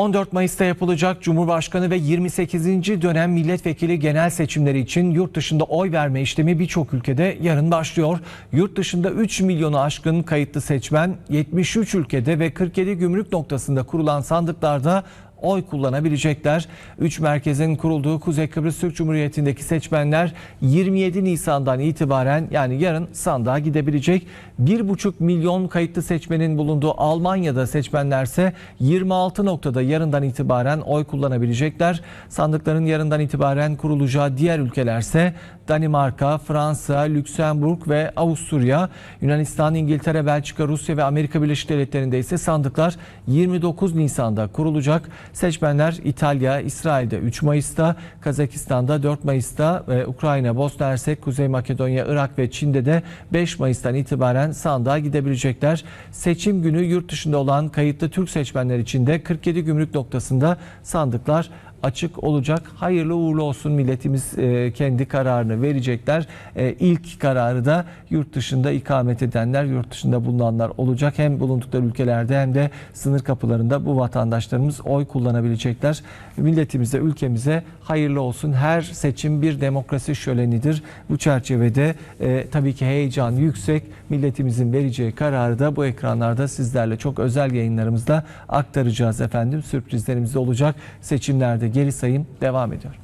14 Mayıs'ta yapılacak Cumhurbaşkanı ve 28. dönem milletvekili genel seçimleri için yurt dışında oy verme işlemi birçok ülkede yarın başlıyor. Yurt dışında 3 milyonu aşkın kayıtlı seçmen 73 ülkede ve 47 gümrük noktasında kurulan sandıklarda oy kullanabilecekler. 3 merkezin kurulduğu Kuzey Kıbrıs Türk Cumhuriyeti'ndeki seçmenler 27 Nisan'dan itibaren yani yarın sandığa gidebilecek. 1,5 milyon kayıtlı seçmenin bulunduğu Almanya'da seçmenlerse 26 noktada yarından itibaren oy kullanabilecekler. Sandıkların yarından itibaren kurulacağı diğer ülkelerse Danimarka, Fransa, Lüksemburg ve Avusturya, Yunanistan, İngiltere, Belçika, Rusya ve Amerika Birleşik Devletleri'nde ise sandıklar 29 Nisan'da kurulacak. Seçmenler İtalya, İsrail'de 3 Mayıs'ta, Kazakistan'da 4 Mayıs'ta ve Ukrayna, Bosna Hersek, Kuzey Makedonya, Irak ve Çin'de de 5 Mayıs'tan itibaren sandığa gidebilecekler. Seçim günü yurt dışında olan kayıtlı Türk seçmenler için de 47 gümrük noktasında sandıklar açık olacak. Hayırlı uğurlu olsun milletimiz e, kendi kararını verecekler. E, İlk kararı da yurt dışında ikamet edenler, yurt dışında bulunanlar olacak. Hem bulundukları ülkelerde hem de sınır kapılarında bu vatandaşlarımız oy kullanabilecekler. Milletimize, ülkemize hayırlı olsun. Her seçim bir demokrasi şölenidir. Bu çerçevede e, tabii ki heyecan yüksek. Milletimizin vereceği kararı da bu ekranlarda sizlerle çok özel yayınlarımızda aktaracağız efendim. Sürprizlerimiz de olacak. Seçimlerde geri sayım devam ediyor.